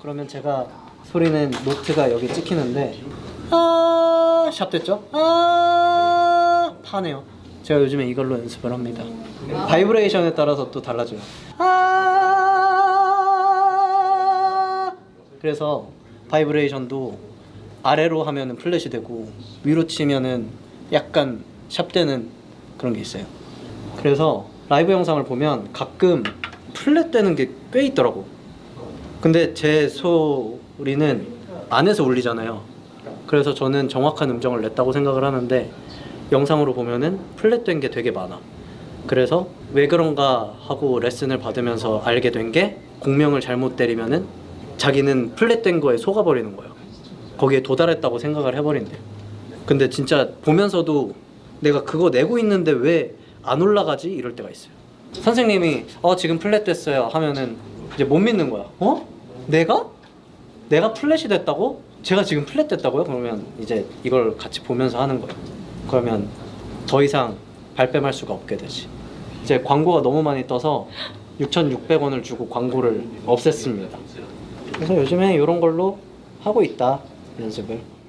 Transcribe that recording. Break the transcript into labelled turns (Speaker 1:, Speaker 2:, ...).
Speaker 1: 그러면 제가 소리는 노트가 여기 찍히는데 아, 샵 됐죠? 아, 파네요. 제가 요즘에 이걸로 연습을 합니다. 바이브레이션에 따라서 또 달라져요. 아, 그래서 바이브레이션도 아래로 하면은 플랫이 되고 위로 치면은 약간 샵 되는 그런 게 있어요. 그래서 라이브 영상을 보면 가끔 플랫 되는 게 꽤 있더라고. 근데 제 소리는 안에서 울리잖아요. 그래서 저는 정확한 음정을 냈다고 생각을 하는데 영상으로 보면은 플랫된 게 되게 많아. 그래서 왜 그런가 하고 레슨을 받으면서 알게 된 게 공명을 잘못 때리면은 자기는 플랫된 거에 속아버리는 거예요. 거기에 도달했다고 생각을 해버린대. 근데 진짜 보면서도 내가 그거 내고 있는데 왜 안 올라가지 이럴 때가 있어요. 선생님이 어 지금 플랫 됐어요 하면은 이제 못 믿는 거야. 어? 내가? 내가 플랫이 됐다고? 제가 지금 플랫 됐다고요? 그러면 이제 이걸 같이 보면서 하는 거예요. 그러면 더 이상 발뺌할 수가 없게 되지. 이제 광고가 너무 많이 떠서 6,600원을 주고 광고를 없앴습니다. 그래서 요즘에 이런 걸로 하고 있다 연습을.